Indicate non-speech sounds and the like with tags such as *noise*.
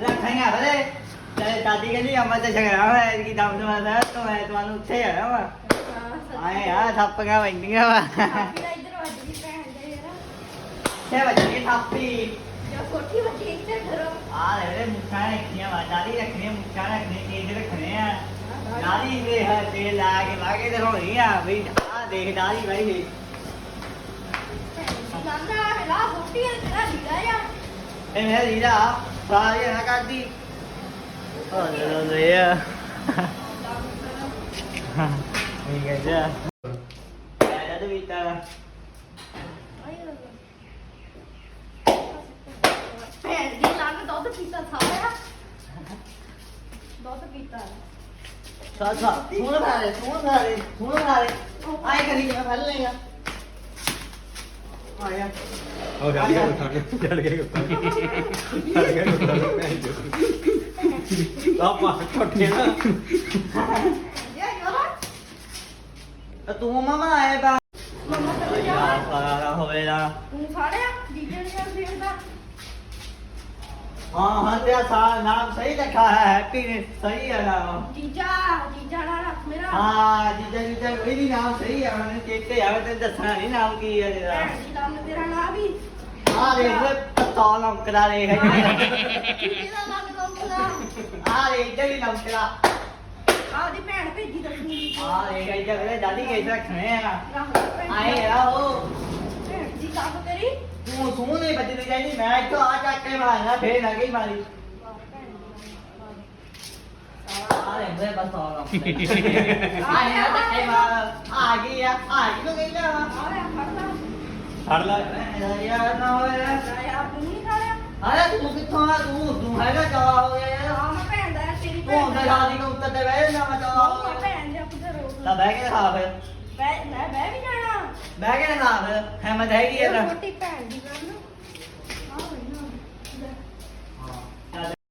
ਰੱਖਾਂਗਾ ਬਲੇ ਤੇ ਦਾਦੀ ਕਹਿੰਦੀ ਅਮਰ ਤੇ ਝਗੜਾ ਹੋਇਆ ਕਿ ਦਮ ਦਮ ਆਦਾ ਤੋ ਮੈਂ ਤੁਹਾਨੂੰ ਉੱਥੇ ਆਣਾ ਵਾ। ਆਏ ਆ ਥੱਪੀਆਂ ਵੰਡੀਆਂ ਵਾ। ਦਾ ਵੱਜ ਦੇ ਤੇ ਬੱਚੇ ਥੱਪੀ? ਜੋ ਕੋਠੀ ਵੱਜੀ ਇੱਧਰ ਘਰੋਂ। ਆ ਲੈ ਰੇ ਮੁੱਛਾਂ ਰੱਖੀਆਂ ਵਾ ਦਾਦੀ ਰੱਖਣੀਆਂ ਮੁੱਛਾਂ ਰੱਖਣੇ ਕੇਜ ਰੱਖਣੇ ਆ। ਦਾਦੀ। ਦੇ ਹੱਥ ਤੇ ਲਾ ਕੇ ਵਾਗੇ ਤੇ ਹੋਣੀ ਆ ਵੀ ਆ ਦੇਖ ਦਾਦੀ ਬਾਈ ਨਾਨਾ ਹਿਲਾ ਕੋਠੀ ਤੇਰਾ ਢੀਲਾ ਜਾ ਇਹ ਮੇਰਾ ਲੀੜਾ ਸਾਰੀ ਨਾ ਕਰਦੀ। ਹੋ ਲੈ ਲੈ ਆ। ਇਹ ਕਹਿੰਦਾ ਆ ਜਦ ਵੀ ਤਾਂ ਭੈਣ ਦੀ ਲੰਨ ਦੁੱਧ ਪੀਤਾ ਸਾਰਾ ਦੁੱਧ ਪੀਤਾ। ਸਾ ਸਾ ਸੁਣ ਖਾ ਲੈ ਸੁਣ ਖਾ ਲੈ ਸੁਣ ਖਾ ਲੈ। ਆਏ ਕਰੀ ਮੈਂ ਫੜ ਲੇਗਾ ਆਇਆ ਉਹ ਛੱਡ ਗਿਆ ਕੁੱਤਾ ਛੱਡ ਗਿਆ ਕੁੱਤਾ ਛੱਡ ਗਿਆ ਕੁੱਤਾ ਆਪਾ ਛੋਟੇ ਨਾ ਯਾ ਯਾਰ ਤਾਂ ਤੂੰ ਮਮਾ ਆਏ ਬਾ ਮੰਮਾ ਤੇ ਜਾ ਯਾਰ ਸਾਰਾ ਹੋਵੇਗਾ ਤੂੰ ਸਾੜਿਆ ਡੀਜੇ ਨੇ ਦੇਖਦਾ ਹਾਂ ਹਾਂ ਤੇਰਾ ਸਾ ਨਾਮ ਸਹੀ ਲਿਖਾ ਹੈ ਹੈਪੀ ਨੇ ਸਹੀ ਹੈ ਨਾਮ ਜੀਜਾ ਜੀਜਾ ਨਾਲ ਰੱਖ ਮੇਰਾ ਹਾਂ ਜੀਜਾ ਜੀਜਾ ਇਹ ਵੀ ਨਾਮ ਸਹੀ ਹੈ ਮੈਨੂੰ ਚੇਤੇ ਆਵੇ ਤੈਨੂੰ ਦੱਸਣਾ ਨਹੀਂ ਨਾਮ ਕੀ ਹੈ ਤੇਰਾ ਭੈਣ ਦੀ ਲੰਨ ਤੇਰਾ ਨਾਂ ਵੀ। ਆ ਦੇਖ ਲੈ ਪਤੌਲ ਅੰਕੜਾ ਦੇਖ। ਇਹਦਾ ਲੰਨ ਦੋਂਦਾ ਆ ਦੇਖ ਇੱਧਰ ਵੀ ਅੰਕੜਾ ਆਦੀ ਭੈਣ ਭੇਜੀ ਦੱਸੂਗੀ। ਆ ਦੇਖ ਇੱਧਰ ਵੇ ਦਾਦੀ ਕਿਸ ਰੱਖਣੇ ਆ। ਆਏ ਆ ਉਹ। ਭੈਣ ਦੀ ਕੰਮ ਤੇਰੀ? ਤੂੰ ਤੂੰ ਨਹੀਂ ਬੱਜੀ ਨੂੰ ਜਾਈਦੀ ਮੈਂ ਇੱਥੋਂ ਆ ਚੱਕ ਕੇ ਮਾਰਨਾ ਫੇਰ ਲੱਗੀ ਮਾਰੀ *laughs* ਲੈ। ਮੈਂ ਭੈਣ ਦਾ ਤੇਰੀ ਤੂੰ ਹੁੰਦਾ ਸ਼ਾਦੀ ਨੂੰ ਉੱਤੇ ਤੇ ਬਹਿ ਨਾ ਮੈਂ ਚਵਾ ਹੋ ਹਾਂ ਗਿਆ। ਭੈਣ ਦੇ ਉੱਤੇ ਰੋਕ ਤਾਂ ਬਹਿ ਕੇ ਖਾ ਫਿਰ। ਬੈ ਮੈਂ ਬੈ ਵੀ ਜਾਣਾ। ਬਹਿ ਕੇ ਖਾ ਫਿਰ। ਹਿੰਮਤ ਹੈਗੀ ਹੈ ਤਾਂ। ਛੋਟੀ ਭੈਣ ਦੀ